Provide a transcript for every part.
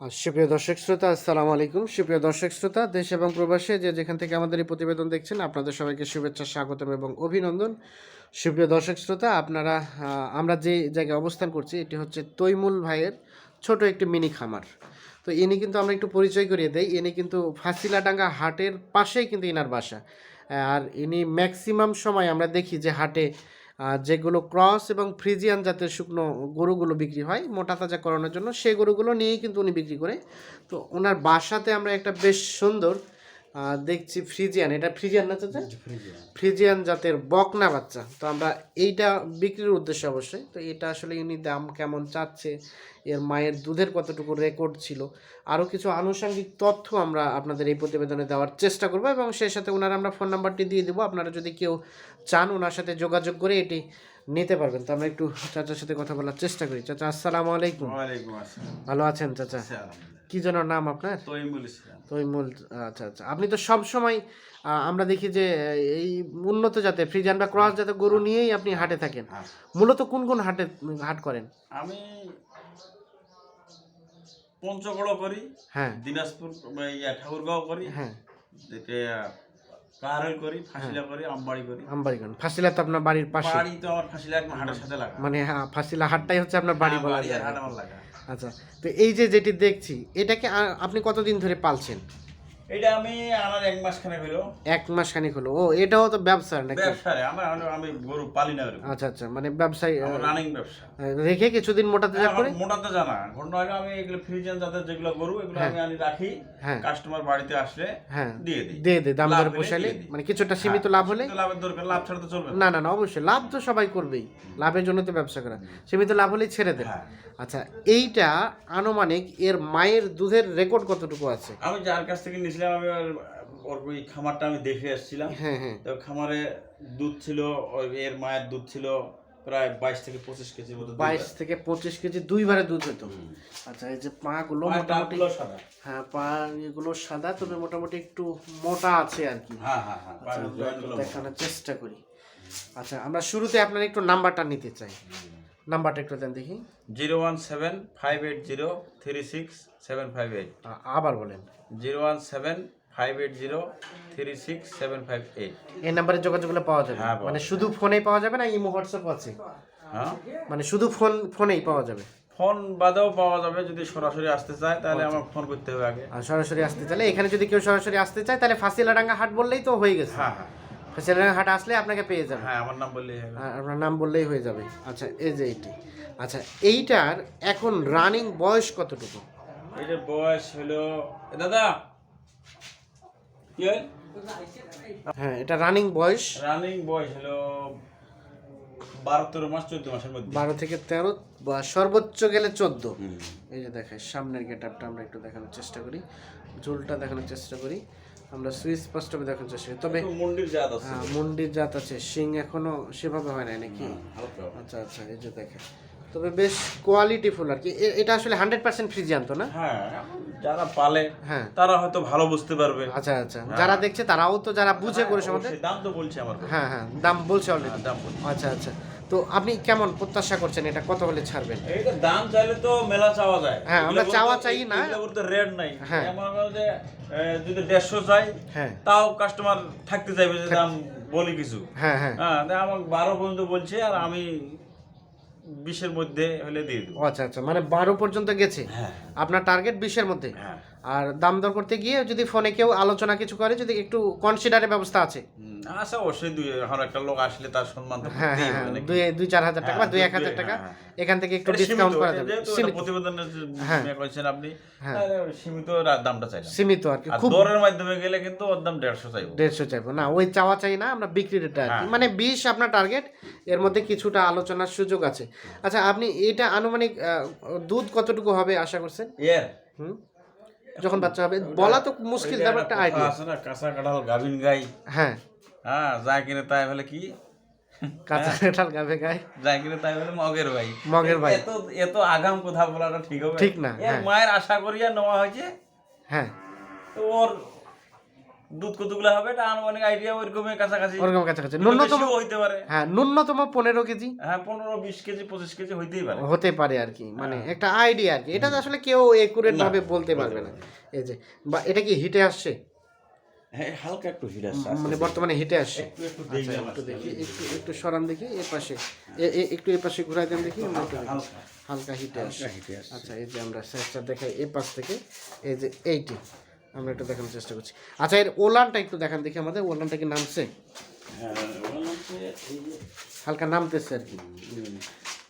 সুপ্রিয় দর্শক শ্রোতা, আসসালামু আলাইকুম। সুপ্রিয় দর্শক শ্রোতা, দেশ এবং প্রবাসে যে যেখান থেকে আমাদের এই প্রতিবেদন দেখছেন, আপনাদের সবাইকে শুভেচ্ছা, স্বাগতম এবং অভিনন্দন। সুপ্রিয় দর্শক শ্রোতা, আপনারা আমরা যে জায়গায় অবস্থান করছি, এটি হচ্ছে তৈমুল ভাইয়ের ছোট একটি মিনি খামার। তো ইনি কিন্তু আমরা একটু পরিচয় করিয়ে দেই। ইনি কিন্তু ফাঁসিলাডাঙ্গা হাটের পাশেই কিন্তু ইনার বাসা। আর ইনি ম্যাক্সিমাম সময় আমরা দেখি যে হাটে যেগুলো ক্রস এবং ফ্রিজিয়ান জাতের শুকনো গরুগুলো বিক্রি হয়, মোটা তাজা করানোর জন্য সেই গরুগুলো নিয়েই কিন্তু উনি বিক্রি করে। তো ওনার বাসাতে আমরা একটা বেশ সুন্দর দেখছি ফ্রিজিয়ান। এটা ফ্রিজিয়ান না চাচা? ফ্রিজিয়ান। জাতের বকনা বাচ্চা। তো আমরা এইটা বিক্রির উদ্দেশ্যে অবশ্যই। তো এটা আসলে ইনি দাম কেমন চাচ্ছে এর মায়ের দুধের কতটুকু রেকর্ড ছিল? আরও কিছু আনুষঙ্গিক তথ্য আমরা আপনাদের এই প্রতিবেদনে দেওয়ার চেষ্টা করব এবং সেই সাথে ওনার আমরা ফোন নাম্বারটি দিয়ে দেবো। আপনারা যদি কেউ চান ওনার সাথে যোগাযোগ করে এটি নিতে পারবেন। তো আমরা একটু চাচার সাথে কথা বলার চেষ্টা করি। চাচা আসসালামু আলাইকুম। ভালো আছেন চাচা? কি যেন নাম আপনার? তৈমুল আচ্ছা আচ্ছা। আপনি তো সব সময় আমরা দেখি যে এই উন্নত জাতের ফ্রিজান বা ক্রস জাতের গরু নিয়েই আপনি হাটে থাকেন। হ্যাঁ। মূলত কোন কোন হাটে হাট করেন? আমি পঞ্চগড় করি হ্যাঁ। দিনাজপুর ঠাকুরগাঁও করি। হ্যাঁ। করি ফাঁসিলা করি আমবাড়ি করি। আমবাড়িগঞ্জ ফাঁসিলা তো আপনার বাড়ির পাশে। বাড়ি তো আমার ফাঁসিলা একদম হাটের সাথে লাগা। মানে হ্যাঁ, ফাঁসিলা হাটটাই হচ্ছে আপনার বাড়ি হ্যাঁ, বলা যায়। হাট আমার লাগা। আচ্ছা তো এই যে যেটি দেখছি এটাকে আপনি কতদিন ধরে পালছেন? এটা আমি আমার এক মাস খানে হলো। এক মাস খানিক হলো। ও এটাও তো ব্যবসা নাকি? ব্যবসারে আমার আমি- গরু পালি না। আচ্ছা আচ্ছা মানে ব্যবসায়ী রানিং ব্যবসা। রেখে কিছুদিন মোটা তাজা করে? মোটাতে জানা ঘটনা হলো আমি এগুলো ফ্রিজেন যেগুলো গরু এগুলো আমি আনি রাখি। হ্যাঁ। কাস্টমার বাড়িতে আসলে হ্যাঁ। দিয়ে দিই। দিয়ে দে দাম পোষালে। মানে কিছুটা সীমিত লাভ হলে? লাভের দরকার লাভ ছাড়া তো চলবে না। না না অবশ্যই। লাভ তো সবাই করবেই। লাভের জন্য তো ব্যবসা করা। সীমিত লাভ হলেই ছেড়ে দেন। হ্যাঁ। আচ্ছা এইটা আনুমানিক এর মায়ের দুধের রেকর্ড কতটুকু আছে? আমি যার কাছ থেকে নিয়েছিলাম আমি ওর ওই খামারটা আমি দেখে এসেছিলাম হ্যাঁ হ্যাঁ। তো খামারে দুধ ছিল এর মায়ের দুধ ছিল প্রায় বাইশ থেকে পঁচিশ কেজির মতো বাইশ থেকে পঁচিশ কেজি দুইবারে দুধ হতো। আচ্ছা এই যে পা গুলো মোটামুটি সাদা। হ্যাঁ পা এগুলো সাদা তবে মোটামুটি একটু মোটা আছে আর কি। হ্যাঁ হ্যাঁ হ্যাঁ আচ্ছা, দেখানোর চেষ্টা করি। আচ্ছা আমরা শুরুতে আপনার একটু নাম্বারটা নিতে চাই। নাম্বারটা একটু দেন দেখি। Zero one seven five eight zero three six seven five eight. আবার বলেন। Zero one seven five eight zero three six seven five eight. এই নাম্বারে যোগাযোগগুলো পাওয়া যাবে। হ্যাঁ, মানে শুধু ফোনেই পাওয়া যাবে না ইমো হোয়াটসঅ্যাপ আছে। হ্যাঁ? মানে শুধু ফোন ফোনেই পাওয়া যাবে। ফোন বাদেও পাওয়া যাবে যদি সরাসরি আসতে চায় তাহলে আমার ফোন করতে হবে আগে। আর সরাসরি আসতে চাইলে এখানে যদি কেউ সরাসরি আসতে চায় তাহলে ফাঁসিলাডাঙ্গা হাট বললেই তো হয়ে গেছে। হ্যাঁ হ্যাঁ। ফাঁসিলাডাঙ্গা হাট আসলে আপনাকে পেয়ে যাবে। হ্যাঁ আমার নাম বললেই হবে। আপনার নাম বললেই হয়ে যাবে। আচ্ছা এই যে এইটি। আচ্ছা এইটার এখন রানিং বয়স কতটুকু? এটার বয়স হলো দাদা হ্যাঁ এটা রানিং বয়স। রানিং বয়স হলো বারো তেরো মাস চোদ্দ মাসের মধ্যে। বারো থেকে তেরো বা সর্বোচ্চ গেলে চোদ্দ। এই যে দেখায় সামনের গেট আপটা আমরা একটু দেখানোর চেষ্টা করি। ঝুলটা দেখানোর চেষ্টা করি। আমরা সুস্পষ্টভাবে দেখানোর চেষ্টা করি। তবে মুন্ডির জাত আছে। আহ, মুন্ডির জাত আছে। শিং এখনও সেভাবে হয় নাই নাকি? আচ্ছা আচ্ছা এই যে দেখে তবে বেশ কোয়ালিটিফুল আর কি। এটা আসলে হান্ড্রেড পার্সেন্ট ফ্রিজি আনতো না? হ্যাঁ যারা পালে হ্যাঁ। তারা হয়তো ভালো বুঝতে পারবে। আচ্ছা আচ্ছা। যারা দেখছে তারাও তো যারা বুঝে করে সমাজে দাম তো বলছে আমার হ্যাঁ হ্যাঁ দাম বলছে অলরেডি দাম বলছে। আচ্ছা আচ্ছা। তো আপনি কেমন প্রত্যাশা করছেন? এটা কত হলে ছাড়বেন? এইটা দাম চাইলে তো মেলা চাওয়া যায়। হ্যাঁ, আমরা চাওয়া চাই না। এগুলো বলতে রেট নাই। হ্যাঁ। হলো যে যদি দেড়শো চাই হ্যাঁ। তাও কাস্টমার থাকতে চাইবে যে দাম বলি কিছু। হ্যাঁ হ্যাঁ। হ্যাঁ তা আমাকে বারো পর্যন্ত বলছে আর আমি বিশের মধ্যে হলে দিয়ে দেবো। আচ্ছা আচ্ছা মানে বারো পর্যন্ত গেছে? হ্যাঁ। আপনার টার্গেট বিশের মধ্যে? হ্যাঁ। আর দাম দর করতে গিয়ে যদি ফোনে কেউ আলোচনা কিছু করে যদি একটু কনসিডারের ব্যবস্থা আছে? আচ্ছা অবশ্যই দুই এখন একটা লোক আসলে তার সম্মান তো হ্যাঁ করতেই হ্যাঁ হবে হ্যাঁ। নাকি? দুই দুই চার হাজার টাকা বা দুই এক হাজার টাকা। এখান থেকে একটু ডিসকাউন্ট করা যাবে। সীমিত। প্রতিবেদনের করেছেন আপনি। সীমিত দামটা চাইলাম সীমিত আর কি। খুব দরের মাধ্যমে গেলে কিন্তু ওর দাম দেড়শো চাইব। দেড়শো চাইব। না ওই চাওয়া চাই না আমরা বিক্রি রেটটা। মানে বিশ আপনার টার্গেট এর মধ্যে কিছুটা আলোচনার সুযোগ আছে। আচ্ছা আপনি এটা আনুমানিক দুধ কতটুকু হবে আশা করছেন? এর? হুম? যখন বাচ্চা হবে বলা তো মুশকিল তেমন একটা আইডিয়া আছে না কাঁচা কাঁঠাল গাভিন গাই। হ্যাঁ। হ্যাঁ যা কিনে তাই বলে কি? কাঁচা কাঁঠাল গাবে গায়ে? যা কিনে তাই বলে মগের ভাই। মগের ভাই। এত এত আগাম কথা বলাটা ঠিক হবে। ঠিক না, হ্যাঁ। মায়ের আশা করিয়া নেওয়া হয়েছে। হ্যাঁ। তো ওর দুধ কতগুলো হবে? এটা আনুমানিক আইডিয়া কাছাকাছি। ওরকম কাছাকাছি। ন্যূনতম হইতে পারে। হ্যাঁ ন্যূনতম পনেরো কেজি। হ্যাঁ পনেরো বিশ কেজি পঁচিশ কেজি হইতেই পারে। হতে পারে আর কি। মানে একটা আইডিয়া আর কি। এটা আসলে কেউ একুরেট ভাবে বলতে পারবে না। এই যে বা এটা কি হিটে আসছে? হ্যাঁ হালকা একটু হিট আসছে মানে বর্তমানে হিটে আসছে। একটু একটু আচ্ছা দেখি একটু একটু সরান দেখি এ পাশে। এ- এ- একটু এ পাশে ঘুরাই দেন দেখি। হালকা হালকা। হিটে আসছে। হিটে আসছে। আচ্ছা এই যে আমরা সাইজটা দেখাই এ পাশ থেকে এই যে এইটি। আমরা একটু দেখানোর চেষ্টা করছি। আচ্ছা এর ওলানটা একটু দেখান দেখি আমাদের ওলানটা কি নামছে? হ্যাঁ হালকা নামতেছে আর কি।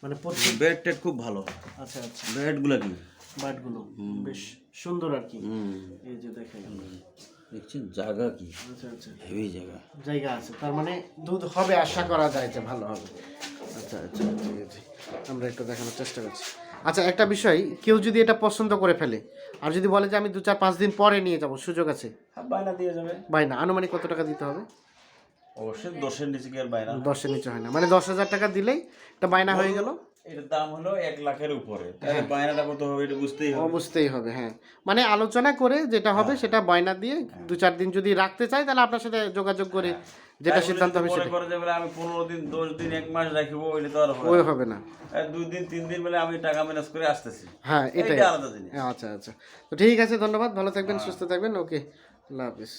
মানে প্রত্যেক বেড টেড খুব ভালো। আচ্ছা আচ্ছা। বেডগুলা কি বাটগুলো বেশ সুন্দর আর কি। এই যে দেখাই দেখছেন জায়গা কি? আচ্ছা আচ্ছা। হেভি জায়গা। জায়গা আছে তার মানে দুধ হবে আশা করা যায় যে ভালো হবে। আচ্ছা আচ্ছা আচ্ছা, এই যে। আমরা একটু দেখানোর চেষ্টা করছি। আচ্ছা একটা বিষয় কেউ যদি এটা পছন্দ করে ফেলে আর যদি বলে যে আমি দু চার পাঁচ দিন পরে নিয়ে যাব সুযোগ আছে? হ্যাঁ বাইনা দিয়ে যাবে। বাইনা আনুমানিক কত টাকা দিতে হবে? অবশ্যই দশের নিচে কি আর বাইনা দশের নিচে হয় না। মানে দশ হাজার টাকা দিলেই এটা বাইনা হয়ে গেল। এটার দাম হলো এক লাখের উপরে। তাহলে বাইনাটা কত হবে এটা বুঝতেই হবে। বুঝতেই হবে হ্যাঁ। মানে আলোচনা করে যেটা হবে সেটা বায়না দিয়ে দু চার দিন যদি রাখতে চাই তাহলে আপনার সাথে যোগাযোগ করে যেটা সিদ্ধান্ত হবে সেটা করে যে আমি পনেরো দিন দশ দিন এক মাস রাখব ওইটা তো আর হবে ওই হবে না। দুই দিন তিন দিন বলে আমি টাকা ম্যানেজ করে আসতেছি। হ্যাঁ এটাই। এটা আলাদা জিনিস। আচ্ছা আচ্ছা। তো ঠিক আছে ধন্যবাদ। ভালো থাকবেন সুস্থ থাকবেন। ওকে আল্লাহ হাফিজ।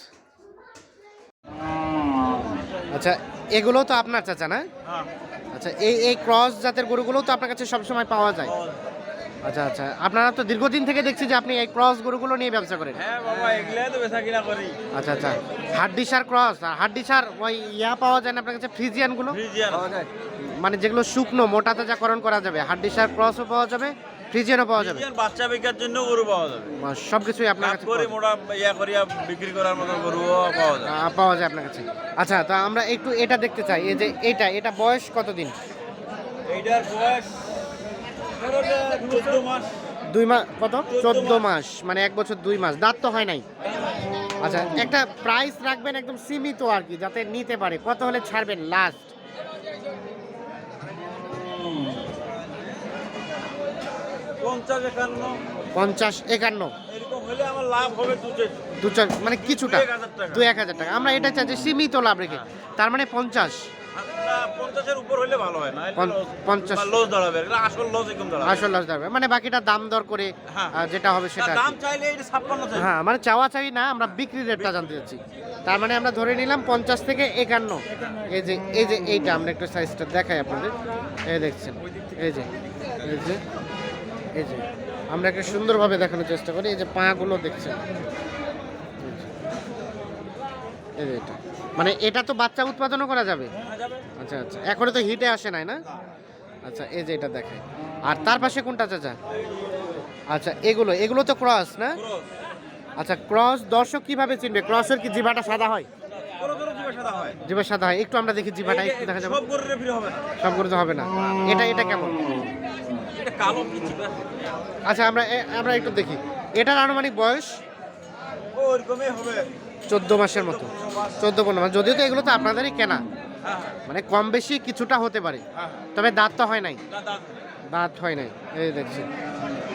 আচ্ছা এগুলো তো আপনার চাচা না? হ্যাঁ। আচ্ছা এই এই ক্রস জাতের গরুগুলো তো আপনার কাছে সবসময় পাওয়া যায়। আচ্ছা আচ্ছা আপনারা তো দীর্ঘদিন থেকে দেখছি যে আপনি এই ক্রস গরুগুলো নিয়ে ব্যবসা করেন। হ্যাঁ বাবা এগুলাই তো বেচা কিনা করি। আচ্ছা আচ্ছা হাড্ডিসার ক্রস আর হাড্ডিসার ওই ইয়া পাওয়া যায় না আপনার কাছে ফ্রিজিয়ানগুলো? ফ্রিজিয়ান। মানে যেগুলো শুকনো মোটা তাজাকরণ করা যাবে হাড্ডিসার ক্রসও পাওয়া যাবে ফ্রিজিয়ানও পাওয়া যাবে? ফ্রিজিয়ান বাচ্চা বিক্রির জন্য গরু পাওয়া যাবে। সব কিছুই আপনার কাছে করে মোটা ইয়া করিয়া বিক্রি করার মতো গরুও পাওয়া আহ, পাওয়া যায় আপনার কাছে। আচ্ছা তো আমরা একটু এটা দেখতে চাই। এই যে এটা এটা বয়স কতদিন? এইটার বয়স মাস। দুই মাস কত? চোদ্দ মাস। মানে এক বছর দুই মাস। দাঁত তো হয় নাই। আচ্ছা একটা প্রাইস রাখবেন একদম সীমিত আর কি যাতে নিতে পারে। কত হলে ছাড়বেন লাস্ট পঞ্চাশ একান্ন। পঞ্চাশ একান্ন। হলে আমার লাভ হবে দু চার। মানে কিছুটা। দু এক হাজার টাকা। আমরা এটা চাই যে সীমিত লাভ রেখে। তার মানে পঞ্চাশ। পঞ্চাশের উপর হলে ভালো হয় না পঞ্চাশ। লস দাঁড়াবে। আসল লস একদম দাঁড়াবে। আসল লাভ দাঁড়াবে। মানে বাকিটা দাম দর করে হ্যাঁ। যেটা হবে সেটা না, আর কি। দাম চাইলে এটা ছাপ্পান্ন হ্যাঁ মানে চাওয়া চাই না আমরা বিক্রি। রেটটা জানতে চাচ্ছি। তার মানে আমরা ধরে নিলাম পঞ্চাশ থেকে একান্ন। এই যে এই যে এইটা আমরা একটু সাইজটা দেখাই আপনাদের। এই দেখছেন। এই যে এই যে এই যে আমরা একটু সুন্দরভাবে দেখানোর চেষ্টা করি এই যে পাগুলো দেখছেন। এই যে। এটা। মানে এটা তো বাচ্চা উৎপাদনও করা যাবে? আচ্ছা আচ্ছা। এখনও তো হিটে আসে নাই না? আচ্ছা এই যে এটা দেখে আর তার পাশে কোনটা চাচা? আচ্ছা এগুলো। এগুলো তো ক্রস না? আচ্ছা ক্রস দর্শক কীভাবে চিনবে? ক্রসের কি জিভাটা সাদা হয়? হয় জিভা সাদা হয়। একটু আমরা দেখি জিভাটা একটু দেখা যাবে। সব ফিরে হবে না। সব করে তো হবে না। এটা এটা কেমন? আচ্ছা আমরা আমরা একটু দেখি। এটার আনুমানিক বয়স? ওরকমই হবে। চোদ্দ মাসের মতো। চোদ্দ পনেরো মাস। যদিও তো এগুলো তো আপনাদেরই কেনা। হ্যাঁ মানে কম বেশি কিছুটা হতে পারে। হ্যাঁ। তবে দাঁত তো হয় নাই। দাঁত দাঁত হয় নাই। এই দেখছি।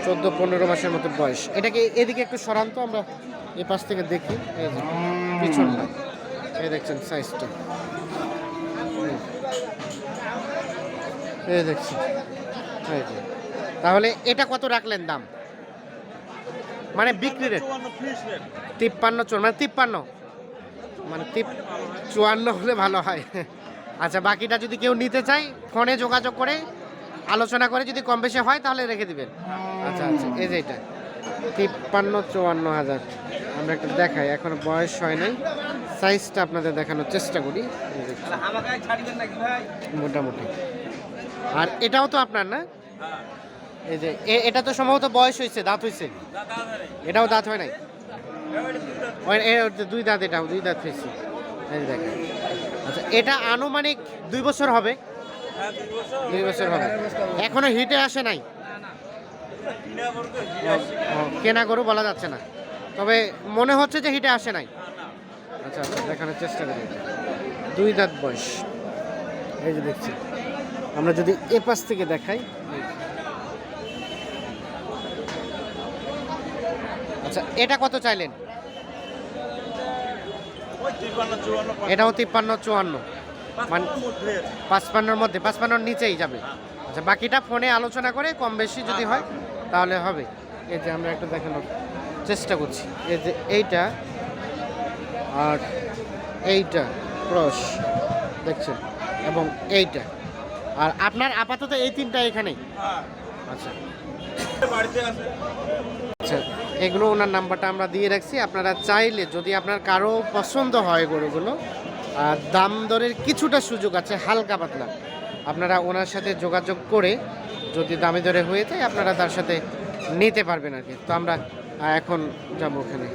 চোদ্দ পনেরো মাসের মতো বয়স। এটাকে এদিকে একটু সরান তো আমরা এ পাশ থেকে দেখি। এই যে পিছনটা। এই দেখছেন সাইজটা এই দেখছি। এই যে। তাহলে এটা কত রাখলেন দাম? মানে বিক্রি রেট তিপ্পান্ন চুয়ান্ন মানে তিপ্পান্ন। মানে চুয়ান্ন হলে ভালো হয়। আচ্ছা বাকিটা যদি কেউ নিতে চায় ফোনে যোগাযোগ করে আলোচনা করে যদি কম বেশি হয় তাহলে রেখে দিবেন। আচ্ছা আচ্ছা এই যে এটা। তিপ্পান্ন চুয়ান্ন হাজার। আমরা একটু দেখাই এখন বয়স হয় নাই। সাইজটা আপনাদের দেখানোর চেষ্টা করি। মোটামুটি। আর এটাও তো আপনার না? হ্যাঁ। এই যে এটা তো সম্ভবত বয়স হয়েছে দাঁত হয়েছে এটাও দাঁত হয় নাই? দুই দাঁত, এটাও দুই দাঁত হয়েছে দেখেন। আচ্ছা এটা আনুমানিক দুই বছর হবে? দুই বছর হবে। এখনও হিটে আসে নাই? কিনা গরু বলা যাচ্ছে না। তবে মনে হচ্ছে যে হিটে আসে নাই। আচ্ছা আচ্ছা দেখানোর চেষ্টা করি। দুই দাঁত বয়স। এই যে দেখছি। আমরা যদি এ পাশ থেকে দেখাই এই যে। আচ্ছা এটা কত চাইলেন? এটাও তিপ্পান্ন চুয়ান্ন। মানে- পাঁচপান্নর মধ্যে পাঁচপান্নর নিচেই যাবে। আচ্ছা বাকিটা ফোনে আলোচনা করে কম বেশি যদি হয় তাহলে হবে। এই যে আমরা একটু দেখানোর চেষ্টা করছি। এই যে এইটা আর এইটা ক্রস দেখছেন? এবং এইটা। আর আপনার আপাতত এই তিনটা এখানেই? হ্যাঁ। আচ্ছা। আচ্ছা। এগুলো ওনার নাম্বারটা আমরা দিয়ে রাখছি। আপনারা চাইলে যদি আপনার কারও পছন্দ হয় গরুগুলো আর দাম দরের কিছুটা সুযোগ আছে, হালকা পাতলা। আপনারা ওনার সাথে যোগাযোগ করে যদি দামি দরে হয়ে যায়, আপনারা তার সাথে নিতে পারবেন আর কি। তো আমরা এখন যাব ওখানে।